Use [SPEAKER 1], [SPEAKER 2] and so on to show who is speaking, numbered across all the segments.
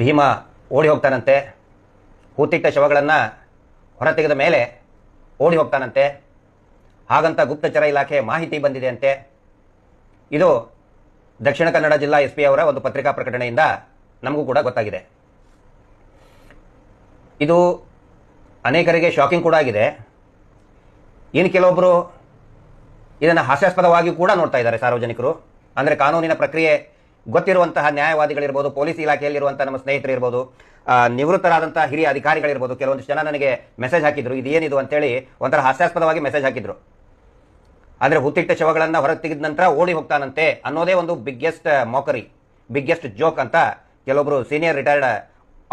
[SPEAKER 1] ಭೀಮ ಓಡಿ ಹೋಗ್ತಾನಂತೆ. ಹೂತಿಟ್ಟ ಶವಗಳನ್ನು ಹೊರತೆಗೆದ ಮೇಲೆ ಓಡಿ ಹೋಗ್ತಾನಂತೆ. ಹಾಗಂತ ಗುಪ್ತಚರ ಇಲಾಖೆ ಮಾಹಿತಿ ಬಂದಿದೆ ಅಂತೆ. ಇದು ದಕ್ಷಿಣ ಕನ್ನಡ ಜಿಲ್ಲಾ ಎಸ್ ಪಿ ಅವರ ಒಂದು ಪತ್ರಿಕಾ ಪ್ರಕಟಣೆಯಿಂದ ನಮಗೂ ಕೂಡ ಗೊತ್ತಾಗಿದೆ. ಇದು ಅನೇಕರಿಗೆ ಶಾಕಿಂಗ್ ಕೂಡ ಆಗಿದೆ. ಇನ್ನು ಕೆಲವೊಬ್ಬರು ಇದನ್ನು ಹಾಸ್ಯಾಸ್ಪದವಾಗಿ ಕೂಡ ನೋಡ್ತಾ ಇದ್ದಾರೆ ಸಾರ್ವಜನಿಕರು. ಅಂದರೆ ಕಾನೂನಿನ ಪ್ರಕ್ರಿಯೆ ಗೊತ್ತಿರುವಂತಹ ನ್ಯಾಯವಾದಿಗಳಿರ್ಬೋದು, ಪೊಲೀಸ್ ಇಲಾಖೆಯಲ್ಲಿರುವಂತಹ ನಮ್ಮ ಸ್ನೇಹಿತರಿರ್ಬೋದು ಇರ್ಬೋದು ನಿವೃತ್ತರಾದಂತಹ ಹಿರಿಯ ಅಧಿಕಾರಿಗಳಿರ್ಬೋದು, ಕೆಲವೊಂದಿಷ್ಟು ಜನ ನನಗೆ ಮೆಸೇಜ್ ಹಾಕಿದ್ರು. ಇದೇನಿದು ಅಂತೇಳಿ ಒಂಥರ ಹಾಸ್ಯಾಸ್ಪದವಾಗಿ ಮೆಸೇಜ್ ಹಾಕಿದ್ರು. ಆದರೆ ಹುತ್ತಿಟ್ಟ ಶವಗಳನ್ನು ಹೊರಗೆ ತೆಗೆದ ನಂತರ ಓಡಿ ಹೋಗ್ತಾನಂತೆ ಅನ್ನೋದೇ ಒಂದು ಬಿಗ್ಗೆಸ್ಟ್ ಮೋಕರಿ ಬಿಗ್ಗೆಸ್ಟ್ ಜೋಕ್ ಅಂತ ಕೆಲವೊಬ್ಬರು ಸೀನಿಯರ್ ರಿಟೈರ್ಡ್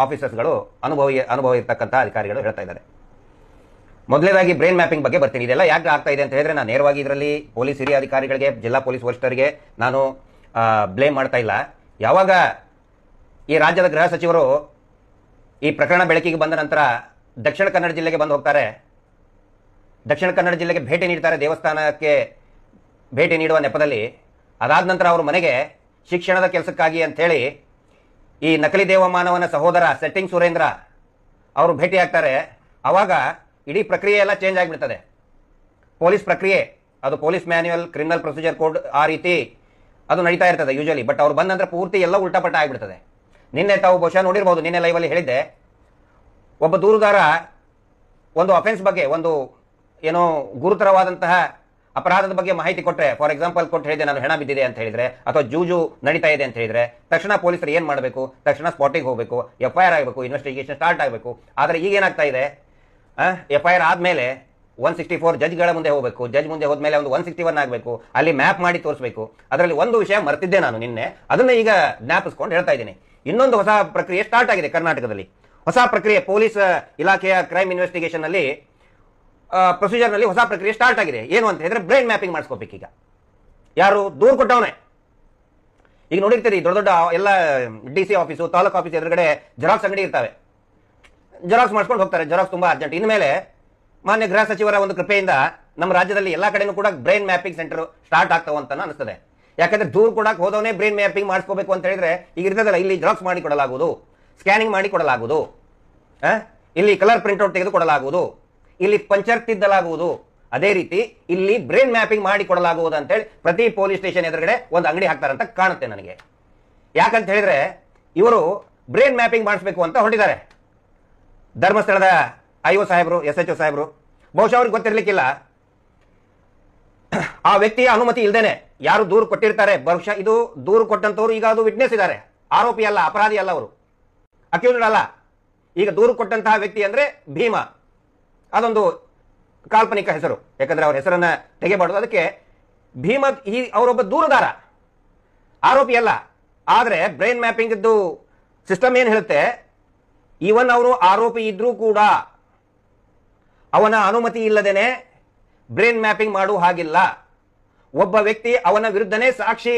[SPEAKER 1] ಆಫೀಸರ್ಸ್ಗಳು ಅನುಭವಿ ಅನುಭವ ಇರ್ತಕ್ಕಂಥ ಅಧಿಕಾರಿಗಳು ಹೇಳ್ತಾ ಇದ್ದಾರೆ. ಮೊದಲೇದಾಗಿ ಬ್ರೈನ್ ಮ್ಯಾಪಿಂಗ್ ಬಗ್ಗೆ ಬರ್ತೀನಿ. ಇದೆಲ್ಲ ಯಾಕೆ ಆಗ್ತಾ ಇದೆ ಅಂತ ಹೇಳಿದ್ರೆ, ನಾನು ನೇರವಾಗಿ ಇದರಲ್ಲಿ ಪೊಲೀಸ್ ಹಿರಿಯ ಅಧಿಕಾರಿಗಳಿಗೆ, ಜಿಲ್ಲಾ ಪೊಲೀಸ್ ವರಿಷ್ಠರಿಗೆ, ನಾನು ಬ್ಲೇಮ್ ಮಾಡ್ತಾ ಇಲ್ಲ. ಯಾವಾಗ ಈ ರಾಜ್ಯದ ಗೃಹ ಸಚಿವರು ಈ ಪ್ರಕರಣ ಬೆಳಕಿಗೆ ಬಂದ ನಂತರ ದಕ್ಷಿಣ ಕನ್ನಡ ಜಿಲ್ಲೆಗೆ ಬಂದು ಹೋಗ್ತಾರೆ. ದಕ್ಷಿಣ ಕನ್ನಡ ಜಿಲ್ಲೆಗೆ ಭೇಟಿ ನೀಡ್ತಾರೆ, ದೇವಸ್ಥಾನಕ್ಕೆ ಭೇಟಿ ನೀಡುವ ನೆಪದಲ್ಲಿ. ಅದಾದ ನಂತರ ಅವರು ಮನೆಗೆ ಶಿಕ್ಷಣದ ಕೆಲಸಕ್ಕಾಗಿ ಅಂಥೇಳಿ ಈ ನಕಲಿ ದೇವಮಾನವನ ಸಹೋದರ ಸೆಟ್ಟಿಂಗ್ ಸುರೇಂದ್ರ ಅವರು ಭೇಟಿ ಆಗ್ತಾರೆ. ಆವಾಗ ಇಡೀ ಪ್ರಕ್ರಿಯೆ ಎಲ್ಲ ಚೇಂಜ್ ಆಗಿಬಿಡ್ತದೆ. ಪೊಲೀಸ್ ಪ್ರಕ್ರಿಯೆ, ಅದು police manual criminal procedure code ಆ ರೀತಿ ಅದು ನಡೀತಾ ಇರ್ತದೆ ಯೂಶಲಿ ಬಟ್ ಅವ್ರು ಬಂದ ಪೂರ್ತಿ ಎಲ್ಲ ಉಲ್ಟಾಪಟ್ಟ ಆಗಿಬಿಡ್ತದೆ. ನಿನ್ನೆ ತಾವು ಬಹುಶಃ ನೋಡಿರ್ಬೋದು, ನಿನ್ನೆ ಲೈವಲ್ಲಿ ಹೇಳಿದ್ದೆ. ಒಬ್ಬ ದೂರುದಾರ ಒಂದು ಅಫೆನ್ಸ್ ಬಗ್ಗೆ, ಒಂದು ಏನೋ ಗುರುತರವಾದಂತಹ ಅಪರಾಧದ ಬಗ್ಗೆ ಮಾಹಿತಿ ಕೊಟ್ಟರೆ ಫಾರ್ ಎಕ್ಸಾಂಪಲ್ ಕೊಟ್ಟು ಹೇಳಿದೆ ನಾನು ಹೆಣ ಬಿದ್ದಿದೆ ಅಂತ ಹೇಳಿದ್ರೆ, ಅಥವಾ ಜೂಜು ನಡೀತಾ ಇದೆ ಅಂತ ಹೇಳಿದ್ರೆ, ತಕ್ಷಣ ಪೊಲೀಸರು ಏನು ಮಾಡಬೇಕು? ತಕ್ಷಣ ಸ್ಪಾಟಿಗೆ ಹೋಗಬೇಕು ಎಫ್ ಐ ಆರ್ ಆಗಬೇಕು ಇನ್ವೆಸ್ಟಿಗೇಷನ್ ಸ್ಟಾರ್ಟ್ ಆಗಬೇಕು. ಆದರೆ ಈಗ ಏನಾಗ್ತಾ ಇದೆ? ಎಫ್ ಐ ಆರ್ ಆದಮೇಲೆ ಒನ್ ಸಿಕ್ಸ್ಟಿ ಫೋರ್ ಜಜ್ಗಳ ಮುಂದೆ ಹೋಗಬೇಕು. ಜಜ್ ಮುಂದೆ ಹೋದ್ಮೇಲೆ ಒಂದು ಒನ್ ಸಿಕ್ಸ್ಟಿ ಒನ್ ಆಗಬೇಕು. ಅಲ್ಲಿ ಮ್ಯಾಪ್ ಮಾಡಿ ತೋರಿಸಬೇಕು. ಅದರಲ್ಲಿ ಒಂದು ವಿಷಯ ಮರ್ತಿದ್ದೆ ನಾನು ನಿನ್ನೆ. ಅದನ್ನ ಈಗ ಜ್ಞಾಪಿಸ್ಕೊಂಡು ಹೇಳ್ತಾ ಇದ್ದೀನಿ. ಇನ್ನೊಂದು ಹೊಸ ಪ್ರಕ್ರಿಯೆ ಸ್ಟಾರ್ಟ್ ಆಗಿದೆ ಕರ್ನಾಟಕದಲ್ಲಿ. ಹೊಸ ಪ್ರಕ್ರಿಯೆ ಪೊಲೀಸ್ ಇಲಾಖೆಯ ಕ್ರೈಮ್ ಇನ್ವೆಸ್ಟಿಗೇಷನ್ ಅಲ್ಲಿ ಪ್ರೊಸೀಜರ್ನಲ್ಲಿ ಹೊಸ ಪ್ರಕ್ರಿಯೆ ಸ್ಟಾರ್ಟ್ ಆಗಿದೆ. ಏನು ಅಂತ ಹೇಳಿದ್ರೆ ಬ್ರೈನ್ ಮ್ಯಾಪಿಂಗ್ ಮಾಡಿಸ್ಕೋಬೇಕು ಈಗ. ಯಾರು? ದೂರು ಕೊಟ್ಟವನೇ. ಈಗ ನೋಡಿರ್ತೀರಿ, ದೊಡ್ಡ ದೊಡ್ಡ ಎಲ್ಲ D C office taluk office ಎದುರುಗಡೆ ಜೆರಾಕ್ಸ್ ಅಂಗಡಿ ಇರ್ತವೆ. ಜೆರಾಕ್ಸ್ ಮಾಡ್ಕೊಂಡು ಹೋಗ್ತಾರೆ. ಜೆರಾಕ್ಸ್ ತುಂಬಾ ಅರ್ಜೆಂಟ್ ಇನ್ಮೇಲೆ ಮಾನ್ಯ ಗೃಹ ಸಚಿವರ ಒಂದು ಕೃಪೆಯಿಂದ ನಮ್ಮ ರಾಜ್ಯದಲ್ಲಿ ಎಲ್ಲಾ ಕಡೆನೂ ಕೂಡ ಬ್ರೈನ್ ಮ್ಯಾಪಿಂಗ್ ಸೆಂಟರ್ ಸ್ಟಾರ್ಟ್ ಆಗ್ತಾವ ಅಂತ ಅನಿಸ್ತದೆ. ಯಾಕಂದ್ರೆ ದೂರ ಕೊಡಕ್ಕೆ ಹೋದವನೇ ಬ್ರೈನ್ ಮ್ಯಾಪಿಂಗ್ ಮಾಡಿಸ್ಕೋಬೇಕು ಅಂತ ಹೇಳಿದ್ರೆ ಈಗ ಇರ್ತದಲ್ಲ, ಇಲ್ಲಿ ಜಾಕ್ಸ್ ಮಾಡಿ ಕೊಡಲಾಗುವುದು ಸ್ಕ್ಯಾನಿಂಗ್ ಮಾಡಿ ಕೊಡಲಾಗುವುದು? ಇಲ್ಲಿ ಕಲರ್ ಪ್ರಿಂಟ್ಔಟ್ ತೆಗೆದು ಕೊಡಲಾಗುವುದು ಇಲ್ಲಿ ಪಂಚರ್ ತಿದ್ದಲಾಗುವುದು. ಅದೇ ರೀತಿ ಇಲ್ಲಿ ಬ್ರೈನ್ ಮ್ಯಾಪಿಂಗ್ ಮಾಡಿ ಕೊಡಲಾಗುವುದು ಅಂತೇಳಿ ಪ್ರತಿ ಪೊಲೀಸ್ ಸ್ಟೇಷನ್ ಎದುರುಗಡೆ ಒಂದು ಅಂಗಡಿ ಹಾಕ್ತಾರಂತ ಕಾಣುತ್ತೆ ನನಗೆ. ಯಾಕಂತ ಹೇಳಿದ್ರೆ ಇವರು ಬ್ರೈನ್ ಮ್ಯಾಪಿಂಗ್ ಮಾಡಿಸ್ಬೇಕು ಅಂತ ಹೊರಟಿದ್ದಾರೆ. ಧರ್ಮಸ್ಥಳದ ಐ ಒ ಸಾಹೇಬರು, ಎಸ್ ಎಚ್ ಒ ಸಾಹೇಬರು. ಬಹುಶಃ ಅವ್ರಿಗೆ ಗೊತ್ತಿರ್ಲಿಕ್ಕಿಲ್ಲ. ಆ ವ್ಯಕ್ತಿಯ ಅನುಮತಿ ಇಲ್ದೇನೆ ಯಾರು ದೂರು ಕೊಟ್ಟಿರ್ತಾರೆ, ಬಹುಶಃ ಇದು ದೂರು ಕೊಟ್ಟಂತವ್ರು ಈಗ ಅದು ವಿಟ್ನೆಸ್ ಇದ್ದಾರೆ. ಆರೋಪಿ ಅಲ್ಲ, ಅಪರಾಧಿ ಅಲ್ಲ ಅವರು. ಅಕ್ಯೂಸ್ಡ್ ಅಲ್ಲ. ಈಗ ದೂರು ಕೊಟ್ಟಂತಹ ವ್ಯಕ್ತಿ ಅಂದ್ರೆ ಭೀಮ. ಅದೊಂದು ಕಾಲ್ಪನಿಕ ಹೆಸರು. ಯಾಕಂದ್ರೆ ಅವ್ರ ಹೆಸರನ್ನ ತೆಗೆಬಾರ್ದು. ಅದಕ್ಕೆ ಭೀಮ ಈ ಅವರೊಬ್ಬ ದೂರದಾರ. ಆರೋಪಿ ಅಲ್ಲ. ಆದ್ರೆ ಬ್ರೈನ್ ಮ್ಯಾಪಿಂಗ್ ಇದ್ದು ಸಿಸ್ಟಮ್ ಏನ್ ಹೇಳುತ್ತೆ? ಈವನ್ ಅವರು ಆರೋಪಿ ಇದ್ರೂ ಕೂಡ ಅವನ ಅನುಮತಿ ಇಲ್ಲದೇನೆ ಬ್ರೈನ್ ಮ್ಯಾಪಿಂಗ್ ಮಾಡುವ ಹಾಗಿಲ್ಲ. ಒಬ್ಬ ವ್ಯಕ್ತಿ ಅವನ ವಿರುದ್ಧನೇ ಸಾಕ್ಷಿ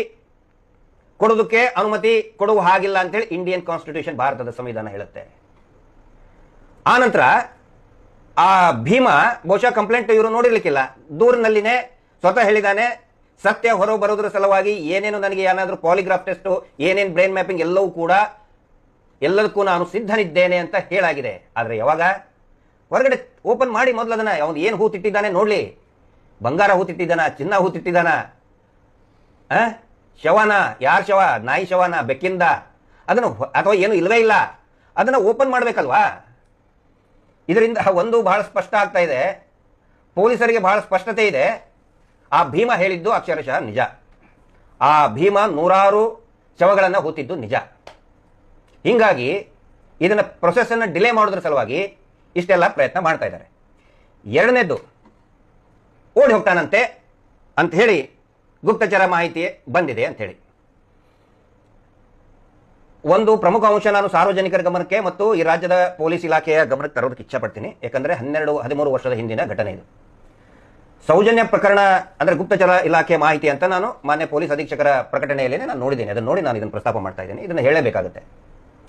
[SPEAKER 1] ಕೊಡೋದಕ್ಕೆ ಅನುಮತಿ ಕೊಡುವ ಹಾಗಿಲ್ಲ ಅಂತೇಳಿ ಇಂಡಿಯನ್ ಕಾನ್ಸ್ಟಿಟ್ಯೂಷನ್ ಭಾರತದ ಸಂವಿಧಾನ ಹೇಳುತ್ತೆ. ಆನಂತರ ಆ ಭೀಮ ಬಹುಶಃ ಕಂಪ್ಲೇಂಟ್ ಇವರು ನೋಡಿರ್ಲಿಕ್ಕಿಲ್ಲ. ದೂರಿನಲ್ಲಿನೇ ಸ್ವತಃ ಹೇಳಿದಾನೆ, ಸತ್ಯ ಹೊರ ಬರೋದ್ರ ಸಲುವಾಗಿ ಏನೇನು ನನಗೆ ಏನಾದರೂ ಪಾಲಿಗ್ರಾಫ್ ಟೆಸ್ಟ್ ಏನೇನು ಬ್ರೈನ್ ಮ್ಯಾಪಿಂಗ್ ಎಲ್ಲವೂ ಕೂಡ ಎಲ್ಲದಕ್ಕೂ ನಾನು ಸಿದ್ಧನಿದ್ದೇನೆ ಅಂತ ಹೇಳಾಗಿದೆ. ಆದರೆ ಯಾವಾಗ? ಹೊರಗಡೆ ಓಪನ್ ಮಾಡಿ ಮೊದಲು ಅದನ್ನ. ಅವನು ಏನು ಹೂತಿಟ್ಟಿದ್ದಾನೆ ನೋಡ್ಲಿ. ಬಂಗಾರ ಹೂತಿಟ್ಟಿದ್ದಾನ ಚಿನ್ನ ಹೂತಿಟ್ಟಿದ್ದಾನ ತಿಟ್ಟಿದ್ದಾನ ಶವನ, ಯಾರ ಶವ? ನಾಯಿ ಶವನ, ಬೆಕ್ಕಿಂದ. ಅದನ್ನು ಅಥವಾ ಏನು ಇಲ್ಲವೇ ಇಲ್ಲ. ಅದನ್ನ ಓಪನ್ ಮಾಡಬೇಕಲ್ವಾ? ಇದರಿಂದ ಒಂದು ಬಹಳ ಸ್ಪಷ್ಟ ಆಗ್ತಾ ಇದೆ. ಪೊಲೀಸರಿಗೆ ಬಹಳ ಸ್ಪಷ್ಟತೆ ಇದೆ. ಆ ಭೀಮ ಹೇಳಿದ್ದು ಅಕ್ಷರಶಃ ನಿಜ. ಆ ಭೀಮ ನೂರಾರು ಶವಗಳನ್ನು ಹೂತಿದ್ದು ನಿಜ. ಹೀಗಾಗಿ ಇದನ್ನ ಪ್ರೊಸೆಸ್ ಅನ್ನು ಡಿಲೇ ಮಾಡೋದ್ರ ಸಲುವಾಗಿ ಇಷ್ಟೆಲ್ಲ ಪ್ರಯತ್ನ ಮಾಡ್ತಾ ಇದ್ದಾರೆ. ಎರಡನೇದ್ದು, ಓಡಿ ಹೋಗ್ತಾನಂತೆ ಅಂತ ಹೇಳಿ ಗುಪ್ತಚರ ಮಾಹಿತಿ ಬಂದಿದೆ ಅಂತ ಹೇಳಿ. ಒಂದು ಪ್ರಮುಖ ಅಂಶ ನಾನು ಸಾರ್ವಜನಿಕರ ಗಮನಕ್ಕೆ ಮತ್ತು ಈ ರಾಜ್ಯದ ಪೊಲೀಸ್ ಇಲಾಖೆಯ ಗಮನಕ್ಕೆ ತರೋದಕ್ಕೆ ಇಚ್ಛಪಡ್ತೀನಿ ಯಾಕಂದ್ರೆ ಹನ್ನೆರಡು, ಹದಿಮೂರು ವರ್ಷದ ಹಿಂದಿನ ಘಟನೆ ಇದು. ಸೌಜನ್ಯ ಪ್ರಕರಣ, ಅಂದ್ರೆ ಗುಪ್ತಚರ ಇಲಾಖೆ ಮಾಹಿತಿ ಅಂತ ನಾನು ಮಾನ್ಯ ಪೊಲೀಸ್ ಅಧೀಕ್ಷಕರ ಪ್ರಕಟಣೆಯಲ್ಲಿ ನಾನು ನೋಡಿದ್ದೀನಿ. ಅದನ್ನು ನೋಡಿ ನಾನು ಇದನ್ನು ಪ್ರಸ್ತಾಪ ಮಾಡ್ತಾ ಇದ್ದೀನಿ. ಇದನ್ನು ಹೇಳಬೇಕಾಗುತ್ತೆ.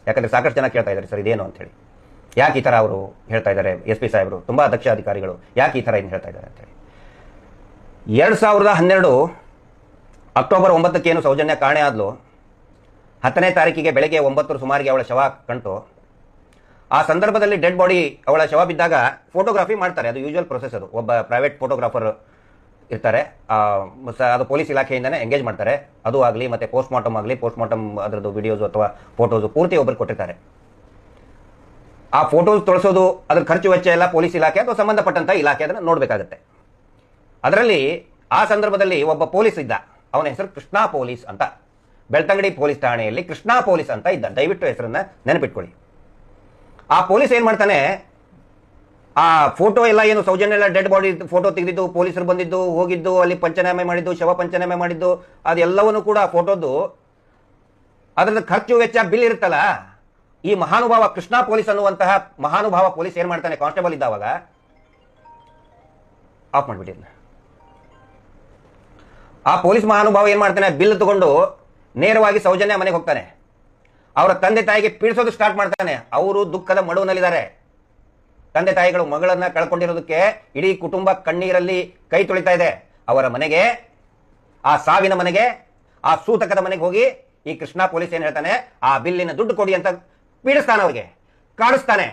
[SPEAKER 1] ಯಾಕಂದ್ರೆ ಸಾಕಷ್ಟು ಜನ ಕೇಳ್ತಾ ಇದ್ದಾರೆ, ಸರ್, ಇದೇನು? ಅಂತ ಹೇಳಿ. ಯಾಕೆ ಈ ಥರ ಅವರು ಹೇಳ್ತಾ ಇದ್ದಾರೆ? ಎಸ್ ಪಿ ಸಾಹೇಬರು, ತುಂಬಾ ದಕ್ಷ ಅಧಿಕಾರಿಗಳು ಯಾಕೆ ಈ ತರ ಏನು ಹೇಳ್ತಾ ಇದ್ದಾರೆ ಅಂತ ಹೇಳಿ ಎರಡ್ ಸಾವಿರದ ಹನ್ನೆರಡು ಅಕ್ಟೋಬರ್ ಒಂಬತ್ತಕ್ಕೇನು ಸೌಜನ್ಯ ಕಾಣೆ ಆದ್ಲು? ಹತ್ತನೇ ತಾರೀಕಿಗೆ ಬೆಳಗ್ಗೆ ಒಂಬತ್ತರ ಸುಮಾರಿಗೆ ಅವಳ ಶವ ಕಂಟು. ಆ ಸಂದರ್ಭದಲ್ಲಿ ಡೆಡ್ ಬಾಡಿ ಅವಳ ಶವ ಬಿದ್ದಾಗ ಫೋಟೋಗ್ರಫಿ ಮಾಡ್ತಾರೆ. ಅದು ಯೂಶುವಲ್ ಪ್ರೊಸೆಸ್ ಅದು. ಒಬ್ಬ ಪ್ರೈವೇಟ್ ಫೋಟೋಗ್ರಾಫರ್ ಇರ್ತಾರೆ. ಅದು ಪೊಲೀಸ್ ಇಲಾಖೆಯಿಂದನೇ ಎಂಗೇಜ್ ಮಾಡ್ತಾರೆ. ಅದು ಆಗಲಿ, ಮತ್ತೆ ಪೋಸ್ಟ್ ಮಾರ್ಟಮ್ ಆಗಲಿ ಪೋಸ್ಟ್ ಮಾರ್ಟಮ್ ಅದರದ್ದು ವಿಡಿಯೋಸ್ ಅಥವಾ ಫೋಟೋಸ್ ಪೂರ್ತಿ ಒಬ್ಬರು ಕೊಟ್ಟಿರ್ತಾರೆ. ಆ ಫೋಟೋಸ್ ತೊಳಸೋದು ಅದ್ರ ಖರ್ಚು ವೆಚ್ಚ ಎಲ್ಲ ಪೊಲೀಸ್ ಇಲಾಖೆ ಅಥವಾ ಸಂಬಂಧಪಟ್ಟಂತ ಇಲಾಖೆ ಅದನ್ನ ನೋಡಬೇಕಾಗತ್ತೆ. ಅದರಲ್ಲಿ ಆ ಸಂದರ್ಭದಲ್ಲಿ ಒಬ್ಬ ಪೊಲೀಸ್ ಇದ್ದ. ಅವನ ಹೆಸರು ಕೃಷ್ಣಾ ಪೊಲೀಸ್ ಅಂತ. ಬೆಳ್ತಂಗಡಿ ಪೊಲೀಸ್ ಠಾಣೆಯಲ್ಲಿ ಕೃಷ್ಣ ಪೊಲೀಸ್ ಅಂತ ಇದ್ದ. ದಯವಿಟ್ಟು ಹೆಸರನ್ನ ನೆನಪಿಟ್ಕೊಳ್ಳಿ. ಆ ಪೊಲೀಸ್ ಏನ್ ಮಾಡ್ತಾನೆ, ಆ ಫೋಟೋ ಎಲ್ಲ ಏನು ಸೌಜನ್ಯ ಎಲ್ಲ ಡೆಡ್ ಬಾಡಿ ಫೋಟೋ ತೆಗೆದಿದ್ದು, ಪೊಲೀಸರು ಬಂದಿದ್ದು, ಹೋಗಿದ್ದು, ಅಲ್ಲಿ ಪಂಚನಾಮೆ ಮಾಡಿದ್ದು, ಶವ ಪಂಚನಾಮೆ ಮಾಡಿದ್ದು, ಅದೆಲ್ಲವನ್ನು ಕೂಡ ಫೋಟೋದು ಅದರದ್ದು ಖರ್ಚು ವೆಚ್ಚ ಬಿಲ್ ಇರುತ್ತಲ್ಲ ಈ ಮಹಾನುಭಾವ ಕೃಷ್ಣ ಪೊಲೀಸ್ ಅನ್ನುವಂತಹ ಮಹಾನುಭಾವ ಪೊಲೀಸ್ ಏನ್ ಮಾಡ್ತಾನೆ? ಕಾನ್ಸ್ಟೇಬಲ್ ಇದ್ದಾವಾಗ ಆಫ್ ಮಾಡ್ಬಿಟ್ಟಿದ್ನ ಆ ಪೊಲೀಸ್ ಮಹಾನುಭಾವ ಏನ್ ಮಾಡ್ತಾನೆ? ಬಿಲ್ ತಗೊಂಡು ನೇರವಾಗಿ ಸೌಜನ್ಯ ಮನೆಗೆ ಹೋಗ್ತಾನೆ. ಅವರ ತಂದೆ ತಾಯಿಗೆ ಪೀಡಿಸೋದು ಸ್ಟಾರ್ಟ್ ಮಾಡ್ತಾನೆ. ಅವರು ದುಃಖದ ಮಡುವಿನಲ್ಲಿದ್ದಾರೆ. ತಂದೆ ತಾಯಿಗಳು ಮಗಳನ್ನ ಕಳ್ಕೊಂಡಿರೋದಕ್ಕೆ ಇಡೀ ಕುಟುಂಬ ಕಣ್ಣೀರಲ್ಲಿ ಕೈ ತೊಳಿತಾ ಇದೆ. ಅವರ ಮನೆಗೆ, ಆ ಸಾವಿನ ಮನೆಗೆ, ಆ ಸೂತಕದ ಮನೆಗೆ ಹೋಗಿ ಈ ಕೃಷ್ಣ ಪೊಲೀಸ್ ಏನ್ ಹೇಳ್ತಾನೆ? ಆ ಬಿಲ್ಲಿನ ದುಡ್ಡು ಕೊಡಿ ಅಂತ ಪೀಡಿಸ್ತಾನೆ ಅವ್ರಿಗೆ ಕಾಣಿಸ್ತಾನೆ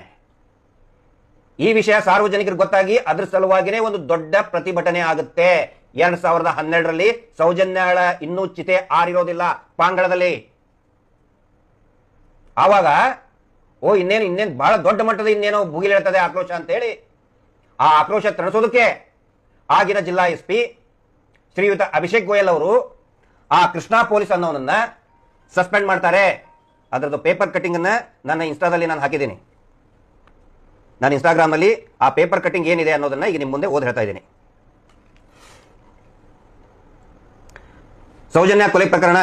[SPEAKER 1] ಈ ವಿಷಯ ಸಾರ್ವಜನಿಕರಿಗೆ ಗೊತ್ತಾಗಿ ಅದ್ರ ಸಲುವಾಗಿನೇ ಒಂದು ದೊಡ್ಡ ಪ್ರತಿಭಟನೆ ಆಗುತ್ತೆ. ಎರಡ್ ಸಾವಿರದ ಹನ್ನೆರಡರಲ್ಲಿ ಸೌಜನ್ಯಾಳ ಇನ್ನೂ ಚಿತೆ ಆರಿರೋದಿಲ್ಲ ಪಾಂಗಳದಲ್ಲಿ ಆವಾಗ, ಓ, ಇನ್ನೇನು ಇನ್ನೇನು ಬಹಳ ದೊಡ್ಡ ಮಟ್ಟದ ಇನ್ನೇನೋ ಭುಗಿಲೇಳ್ತದೆ ಆಕ್ರೋಶ ಅಂತ ಹೇಳಿ ಆ ಆಕ್ರೋಶ ತಣಿಸೋದಕ್ಕೆ ಆಗಿನ ಜಿಲ್ಲಾ ಎಸ್ ಪಿ ಶ್ರೀಯುತ ಅಭಿಷೇಕ್ ಗೋಯಲ್ ಅವರು ಆ ಕೃಷ್ಣಾ ಪೊಲೀಸ್ ಅನ್ನೋನನ್ನ ಸಸ್ಪೆಂಡ್ ಮಾಡ್ತಾರೆ. ಅದರದ್ದು ಪೇಪರ್ ಕಟಿಂಗ್ ಅನ್ನ ನನ್ನ ಇನ್ಸ್ಟಾದಲ್ಲಿ ನಾನು ಹಾಕಿದ್ದೀನಿ. ನಾನು ಇನ್ಸ್ಟಾಗ್ರಾಮ್ನಲ್ಲಿ ಆ ಪೇಪರ್ ಕಟಿಂಗ್ ಏನಿದೆ ಅನ್ನೋದನ್ನ ಈಗ ನಿಮ್ಮ ಮುಂದೆ ಓದ್ ಹೇಳ್ತಾ ಇದ್ದೀನಿ. ಸೌಜನ್ಯ ಕೊಲೆ ಪ್ರಕರಣ,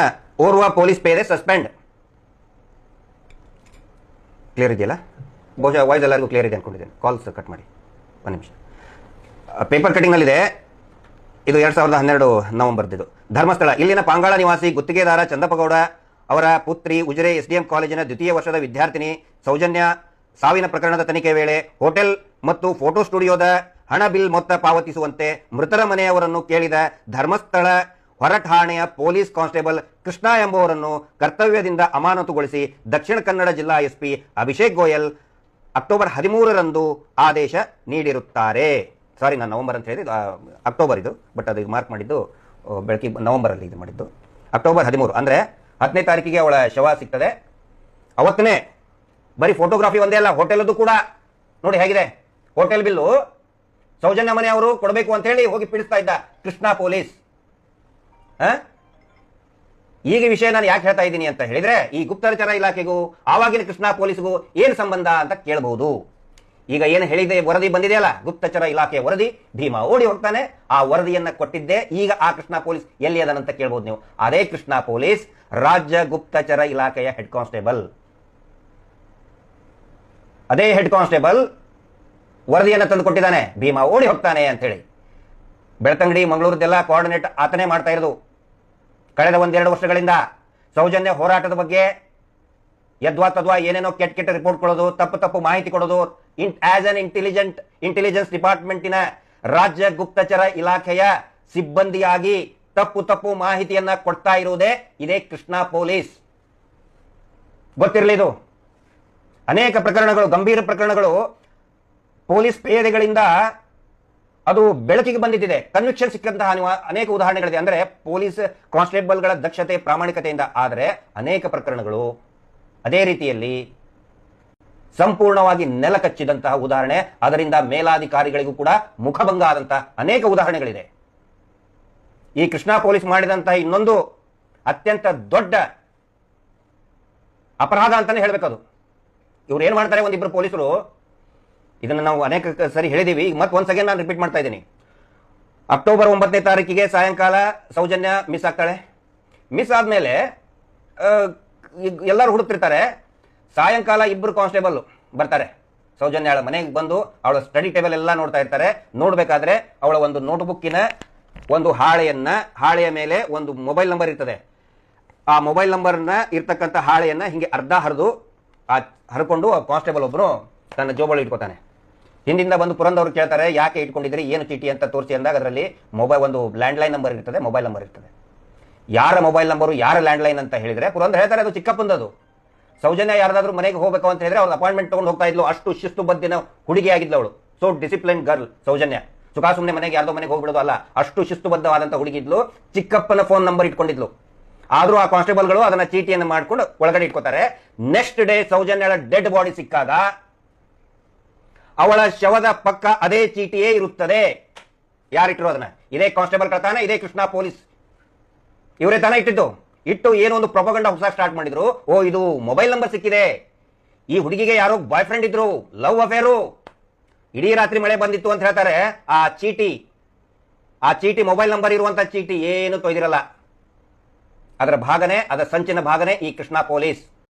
[SPEAKER 1] ಓರ್ವ ಪೊಲೀಸ್ ಪೇದೆ ಸಸ್ಪೆಂಡ್ ಕ್ಲಿಯರ್ ಇದೆಯಲ್ಲ? ಬಹುಶಃ ವಾಯ್ಸ್ ಎಲ್ಲರಿಗೂ ಕ್ಲಿಯರ್ ಇದೆ ಅನ್ಕೊಂಡಿದ್ದೇನೆ. ಕಾಲ್ಸ್ ಕಟ್ ಮಾಡಿ. ಒಂದು ನಿಮಿಷ. ಪೇಪರ್ ಕಟಿಂಗ್ನಲ್ಲಿದೆ ಇದು ಎರಡ್ ಸಾವಿರದ ಹನ್ನೆರಡು ನವಂಬರ್ದಿದು. ಧರ್ಮಸ್ಥಳ, ಇಲ್ಲಿನ ಪಾಂಗಾಳ ನಿವಾಸಿ ಗುತ್ತಿಗೆದಾರ ಚಂದಪ್ಪಗೌಡ ಅವರ ಪುತ್ರಿ ಉಜಿರೆ ಎಸ್ಡಿಎಂ ಕಾಲೇಜಿನ ದ್ವಿತೀಯ ವರ್ಷದ ವಿದ್ಯಾರ್ಥಿನಿ ಸೌಜನ್ಯ ಸಾವಿನ ಪ್ರಕರಣದ ತನಿಖೆ ವೇಳೆ ಹೋಟೆಲ್ ಮತ್ತು ಫೋಟೋ ಸ್ಟುಡಿಯೋದ ಹಣ ಬಿಲ್ ಮೊತ್ತ ಪಾವತಿಸುವಂತೆ ಮೃತರ ಮನೆಯವರನ್ನು ಕೇಳಿದ ಧರ್ಮಸ್ಥಳ ಹೊರಠಾಣೆಯ ಪೊಲೀಸ್ ಕಾನ್ಸ್ಟೇಬಲ್ ಕೃಷ್ಣ ಎಂಬುವರನ್ನು ಕರ್ತವ್ಯದಿಂದ ಅಮಾನತುಗೊಳಿಸಿ ದಕ್ಷಿಣ ಕನ್ನಡ ಜಿಲ್ಲಾ ಎಸ್ಪಿ ಅಭಿಷೇಕ್ ಗೋಯಲ್ ಅಕ್ಟೋಬರ್ ಹದಿಮೂರರಂದು ಆದೇಶ ನೀಡಿರುತ್ತಾರೆ. ಸಾರಿ ನಾನು ನವಂಬರ್ ಅಂತ ಹೇಳಿದ್ದು ಅಕ್ಟೋಬರ್ ಇದು, ಬಟ್ ಅದು ಮಾರ್ಕ್ ಮಾಡಿದ್ದು ಬೆಳಕಿ ನವಂಬರಲ್ಲಿ ನವೆಂಬರಲ್ಲಿ ಇದು ಮಾಡಿದ್ದು. ಅಕ್ಟೋಬರ್ ಹದಿಮೂರು, ಅಂದರೆ ಹತ್ತನೇ ತಾರೀಕಿಗೆ ಅವಳ ಶವ ಸಿಗ್ತದೆ. ಅವತ್ತನೇ ಬರೀ ಫೋಟೋಗ್ರಾಫಿ ಒಂದೇ ಅಲ್ಲ ಹೋಟೆಲದ್ದು ಕೂಡ. ನೋಡಿ ಹೇಗಿದೆ ಹೋಟೆಲ್ ಬಿಲ್ಲು ಸೌಜನ್ಯ ಮನೆ ಅವರು ಕೊಡಬೇಕು ಅಂತ ಹೇಳಿ ಹೋಗಿ ಪೀಡಿಸ್ತಾ ಇದ್ದ ಕೃಷ್ಣ ಪೊಲೀಸ್? ಈಗ ವಿಷಯ ನಾನು ಯಾಕೆ ಹೇಳ್ತಾ ಇದ್ದೀನಿ ಅಂತ ಹೇಳಿದ್ರೆ, ಈ ಗುಪ್ತಚರ ಇಲಾಖೆಗೂ, ಆವಾಗಿನ ಕೃಷ್ಣ ಪೊಲೀಸ್ಗೂ ಏನು ಸಂಬಂಧ ಅಂತ ಕೇಳಬಹುದು ಈಗ ಏನು ಹೇಳಿದೆ ವರದಿ ಬಂದಿದೆಯಲ್ಲ ಗುಪ್ತಚರ ಇಲಾಖೆಯ ವರದಿ. ಭೀಮಾ ಓಡಿ ಹೋಗ್ತಾನೆ. ಆ ವರದಿಯನ್ನ ಕೊಟ್ಟಿದ್ದೆ. ಈಗ ಆ ಕೃಷ್ಣ ಪೊಲೀಸ್ ಎಲ್ಲಿ ಅದನಂತ ಕೇಳ್ಬೋದು ನೀವು. ಅದೇ ಕೃಷ್ಣ ಪೊಲೀಸ್, ರಾಜ್ಯ ಗುಪ್ತಚರ ಇಲಾಖೆಯ ಹೆಡ್ ಕಾನ್ಸ್ಟೇಬಲ್ ಅದೇ ಹೆಡ್ ಕಾನ್ಸ್ಟೇಬಲ್ ವರದಿಯನ್ನು ತಂದು ಕೊಟ್ಟಿದ್ದಾನೆ ಭೀಮಾ ಓಡಿ ಹೋಗ್ತಾನೆ ಅಂತ ಹೇಳಿ ಬೆಳ್ತಂಗಡಿ ಮಂಗಳೂರದೆಲ್ಲ ಕೋಆರ್ಡಿನೇಟ್ ಆತನೇ ಮಾಡ್ತಾ ಇರೋದು. ಕಳೆದ ಒಂದೆರಡು ವರ್ಷಗಳಿಂದ ಸೌಜನ್ಯ ಹೋರಾಟದ ಬಗ್ಗೆ ಯದ್ವಾ ತದ್ವಾ ಏನೇನೋ ಕೆಟ್ಟ ಕೆಟ್ಟ ರಿಪೋರ್ಟ್ ಕೊಡೋದು, ತಪ್ಪು ತಪ್ಪು ಮಾಹಿತಿ ಕೊಡೋದು in as an intelligent intelligence ಡಿಪಾರ್ಟ್ಮೆಂಟಿನ ರಾಜ್ಯ ಗುಪ್ತಚರ ಇಲಾಖೆಯ ಸಿಬ್ಬಂದಿಯಾಗಿ ತಪ್ಪು ತಪ್ಪು ಮಾಹಿತಿಯನ್ನ ಕೊಡ್ತಾ ಇರುವುದೇ ಇದೇ ಕೃಷ್ಣ ಪೊಲೀಸ್. ಗೊತ್ತಿರಲಿ ಇದು ಅನೇಕ ಪ್ರಕರಣಗಳು, ಗಂಭೀರ ಪ್ರಕರಣಗಳು ಪೊಲೀಸ್ ಪೇದೆಗಳಿಂದ ಅದು ಬೆಳಕಿಗೆ ಬಂದಿದ್ದಿದೆ. ಕನ್ವಿಕ್ಷನ್ ಸಿಕ್ಕಂತಹ ಅನೇಕ ಉದಾಹರಣೆಗಳಿದೆ. ಅಂದ್ರೆ ಪೊಲೀಸ್ ಕಾನ್ಸ್ಟೇಬಲ್ಗಳ ದಕ್ಷತೆ ಪ್ರಾಮಾಣಿಕತೆಯಿಂದ. ಆದರೆ ಅನೇಕ ಪ್ರಕರಣಗಳು ಅದೇ ರೀತಿಯಲ್ಲಿ ಸಂಪೂರ್ಣವಾಗಿ ನೆಲ ಕಚ್ಚಿದಂತಹ ಉದಾಹರಣೆ. ಅದರಿಂದ ಮೇಲಾಧಿಕಾರಿಗಳಿಗೂ ಕೂಡ ಮುಖಭಂಗ ಆದಂತಹ ಅನೇಕ ಉದಾಹರಣೆಗಳಿದೆ. ಈ ಕೃಷ್ಣ ಪೊಲೀಸ್ ಮಾಡಿದಂತಹ ಇನ್ನೊಂದು ಅತ್ಯಂತ ದೊಡ್ಡ ಅಪರಾಧ ಅಂತಾನೆ ಹೇಳಬೇಕದು. ಇವ್ರು ಏನು ಮಾಡ್ತಾರೆ? ಒಂದಿಬ್ಬರು ಪೊಲೀಸರು. ಇದನ್ನು ನಾವು ಅನೇಕ ಸರಿ ಹೇಳಿದೀವಿ. ಈಗ ಮತ್ತೆ ಒಂದು ನಾನು ರಿಪೀಟ್ ಮಾಡ್ತಾ ಇದ್ದೀನಿ. ಅಕ್ಟೋಬರ್ ಒಂಬತ್ತನೇ ತಾರೀಕಿಗೆ ಸಾಯಂಕಾಲ ಸೌಜನ್ಯ ಮಿಸ್ ಆಗ್ತಾಳೆ. ಮಿಸ್ ಆದಮೇಲೆ ಎಲ್ಲರೂ ಹುಡುಕ್ತಿರ್ತಾರೆ. ಸಾಯಂಕಾಲ ಇಬ್ಬರು ಕಾನ್ಸ್ಟೇಬಲ್ ಬರ್ತಾರೆ. ಸೌಜನ್ಯ ಅವಳ ಮನೆಗೆ ಬಂದು ಅವಳ ಸ್ಟಡಿ ಟೇಬಲ್ ಎಲ್ಲ ನೋಡ್ತಾ ಇರ್ತಾರೆ. ನೋಡ್ಬೇಕಾದ್ರೆ ಅವಳ ಒಂದು ನೋಟ್ಬುಕ್ಕಿನ ಒಂದು ಹಾಳೆಯನ್ನ, ಹಾಳೆಯ ಮೇಲೆ ಒಂದು ಮೊಬೈಲ್ ನಂಬರ್ ಇರ್ತದೆ. ಆ ಮೊಬೈಲ್ ನಂಬರ್ನ ಇರ್ತಕ್ಕಂಥ ಹಾಳೆಯನ್ನ ಹಿಂಗೆ ಅರ್ಧ ಹರಿದು ಆ ಹರ್ಕೊಂಡು ಕಾನ್ಸ್ಟೇಬಲ್ ಒಬ್ಬರು ತನ್ನ ಜೋಬಳಿ ಇಟ್ಕೋತಾನೆ. ಹಿಂದಿಂದ ಬಂದು ಪುರಂದವ್ರು ಕೇಳ್ತಾರೆ, ಯಾಕೆ ಇಟ್ಕೊಂಡಿದ್ರಿ ಏನು ಚೀಟಿ ಅಂತ ತೋರಿಸಿ ಅಂದಾಗ ಅದರಲ್ಲಿ ಮೊಬೈಲ್ ಒಂದು ಲ್ಯಾಂಡ್ಲೈನ್ ನಂಬರ್ ಇರ್ತದೆ, ಮೊಬೈಲ್ ನಂಬರ್ ಇರ್ತದೆ. ಯಾರ ಮೊಬೈಲ್ ನಂಬರು, ಯಾರ ಲ್ಯಾಂಡ್ಲೈನ್ ಅಂತ ಹೇಳಿದ್ರೆ ಪುರಂದ್ರ ಹೇಳ್ತಾರೆ, ಅದು ಚಿಕ್ಕಪ್ಪಂದದು ಸೌಜನ್ಯ ಯಾರಾದ್ರೂ ಮನೆಗೆ ಹೋಗಬೇಕು ಅಂತ ಹೇಳಿದ್ರೆ ಅವ್ರ ಅಪಾಯಿಂಟ್ಮೆಂಟ್ ತಗೊಂಡು ಹೋಗ್ತಾ ಇದ್ಲು. ಅಷ್ಟು ಶಿಸ್ತು ಬದ್ದಿನ ಹುಡುಗಿ ಅವಳು. So discipline girl Sowjanya. ಸುಖಾ ಸುಮ್ಮನೆ ಮನೆಗೆ ಯಾರ್ದೋ ಮನೆಗೆ ಹೋಗ್ಬಿಡೋದು ಅಲ್ಲ. ಅಷ್ಟು ಶಿಸ್ತುಬದ್ಧವಾದಂತ ಹುಡುಗಿದ್ಲು ಚಿಕ್ಕಪ್ಪನ ಫೋನ್ ನಂಬರ್ ಇಟ್ಕೊಂಡಿದ್ಲು. ಆದ್ರೂ ಆ ಕಾನ್ಸ್ಟೇಬಲ್ಗಳು ಅದನ್ನ ಚೀಟಿಯನ್ನು ಮಾಡ್ಕೊಂಡು ಒಳಗಡೆ ಇಟ್ಕೋತಾರೆ. ನೆಕ್ಸ್ಟ್ ಡೇ ಸೌಜನ್ಯಳ ಡೆಡ್ ಬಾಡಿ ಸಿಕ್ಕಾಗ ಅವಳ ಶವದ ಪಕ್ಕ ಅದೇ ಚೀಟಿಯೇ ಇರುತ್ತದೆ. ಯಾರಿಟ್ಟರು ಅದನ್ನ? ಇದೇ ಕಾನ್ಸ್ಟೇಬಲ್ ಕಳ್ತಾನೆ ಇದೇ ಕೃಷ್ಣ ಪೊಲೀಸ್. ಇವರೇ ತಾನೇ ಇಟ್ಟಿದ್ದು? ಇಟ್ಟು ಏನೋ ಒಂದು ಪ್ರೊಪಗಂಡ ಹೊಸ ಸ್ಟಾರ್ಟ್ ಮಾಡಿದ್ರು. ಓ, ಇದು ಮೊಬೈಲ್ ನಂಬರ್ ಸಿಕ್ಕಿದೆ. ಈ ಹುಡುಗಿಗೆ ಯಾರೋ ಬಾಯ್ ಫ್ರೆಂಡ್ ಇದ್ರು ಲವ್ ಅಫೇರು ಇಡೀ ರಾತ್ರಿ ಮಳೆ ಬಂದಿತ್ತು ಅಂತ ಹೇಳ್ತಾರೆ. ಆ ಚೀಟಿ ಆ ಚೀಟಿ ಮೊಬೈಲ್ ನಂಬರ್ ಇರುವಂತ ಚೀಟಿ ಏನು ತೊಯ್ದಿರಲ್ಲ. ಅದರ ಭಾಗನೆ, ಅದರ ಸಂಚಿನ ಭಾಗನೆ ಈ ಕೃಷ್ಣ ಪೊಲೀಸ್.